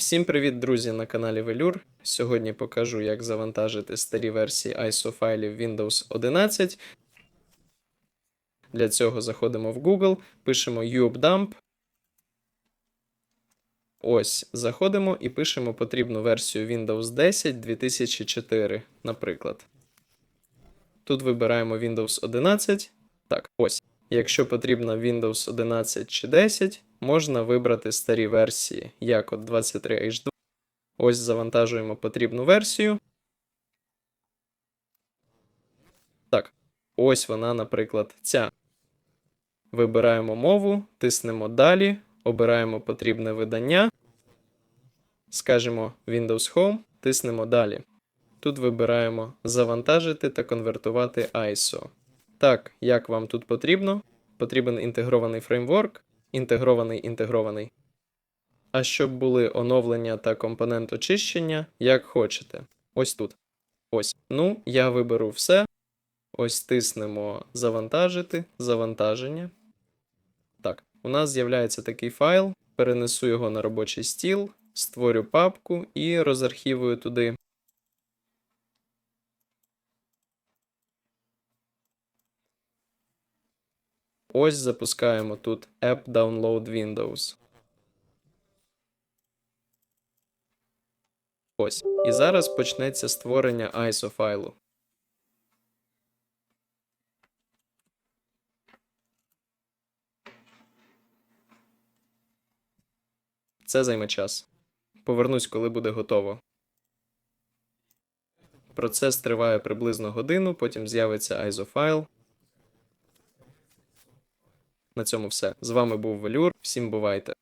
Всім привіт, друзі, на каналі Velour. Сьогодні покажу, як завантажити старі версії ISO файлів Windows 11. Для цього заходимо в Google, пишемо UpDump. Ось, заходимо і пишемо потрібну версію Windows 10 2004, наприклад. Тут вибираємо Windows 11. Так, ось. Якщо потрібно Windows 11 чи 10, можна вибрати старі версії, як от 23H2. Ось завантажуємо потрібну версію. Так, ось вона, наприклад, ця. Вибираємо мову, тиснемо далі, обираємо потрібне видання. Скажемо Windows Home, тиснемо далі. Тут вибираємо завантажити та конвертувати ISO. Так, як вам тут потрібно? Потрібен інтегрований фреймворк, інтегрований інтегрований. А щоб були оновлення та компонент очищення, як хочете. Ось тут. Ось. Ну, я виберу все. Ось тиснемо завантажити, завантаження. Так, у нас з'являється такий файл. Перенесу його на робочий стіл, створю папку і розархівую туди. Ось запускаємо тут App Download Windows. Ось. І зараз почнеться створення ISO файлу. Це займе час. Повернусь, коли буде готово. Процес триває приблизно годину, потім з'явиться ISO файл. На цьому все. З вами був Велюр. Всім бувайте!